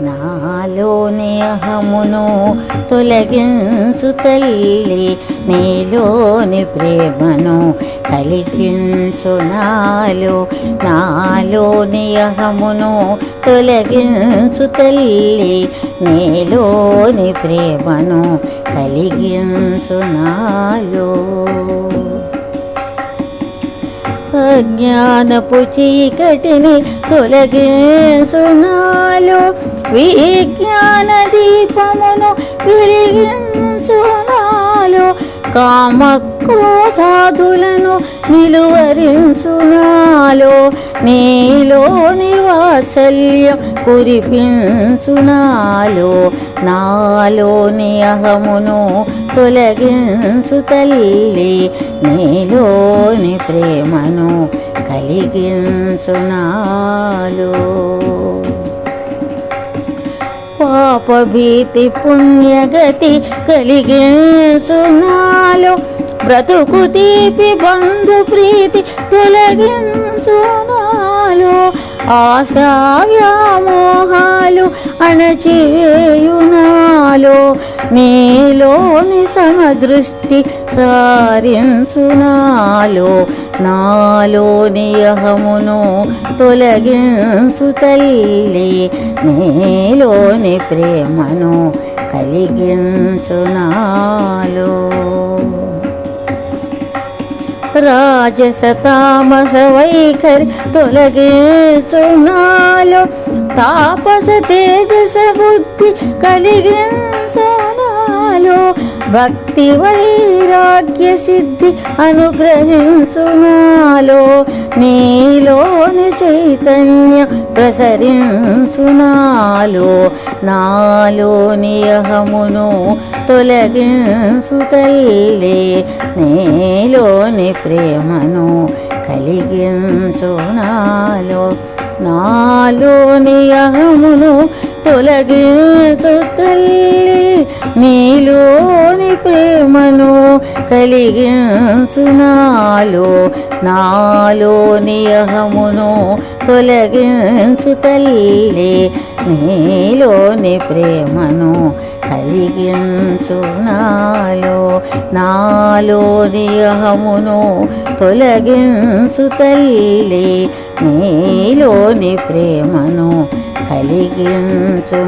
నాలోని అహమును తొలగించు తల్లి నీలోని ప్రేమను కలిగించు నాలో. నాలోని అహమును తొలగించు తల్లి నీలోని ప్రేమను కలిగించు నాలో. అజ్ఞానపు చీకటిని తొలగించునాలో విజ్ఞాన దీపమును వెలిగించునాలో కామ క్రోధాదులను నిలువరించునాలో నీలోని వాత్సల్యం కురిపించునాలో నాలోని అహమును తొలగించు తల్లి నీలోని ప్రేమను కలిగించునాలో పాపభీతి పుణ్యగతి కలిగించునాలో బ్రతుకు తీపి బంధు ప్రీతి తొలగించునాలు ఆశా వ్యామోహాలు అణచివేయునాలో నీలోని సమదృష్టి సారించునాలు నాలోని అహమును తొలగించు తల్లి నీలోని ప్రేమను కలిగించునాలో. రాజసతామస వైఖరి తొలగించునాలో. తాపస తేజస బుద్ధి కలిగించు భక్తి వైరాగ్య సిద్ధి అనుగ్రహించునాలో నీలోని చైతన్య ప్రసరించునాలో నాలోని అహమును తొలగించు తల్లే నీలోని ప్రేమను కలిగించునాలో నాలోని అహమును తొలగించు తల్లి నీలో ప్రేమను కలిగించునాలో నాలో నియహమును తొలగించు తల్లి నీలోని ప్రేమను కలిగించునాలో నాలో నియహమును తొలగించు తల్లి నీలోని ప్రేమను కలిగించునాలో.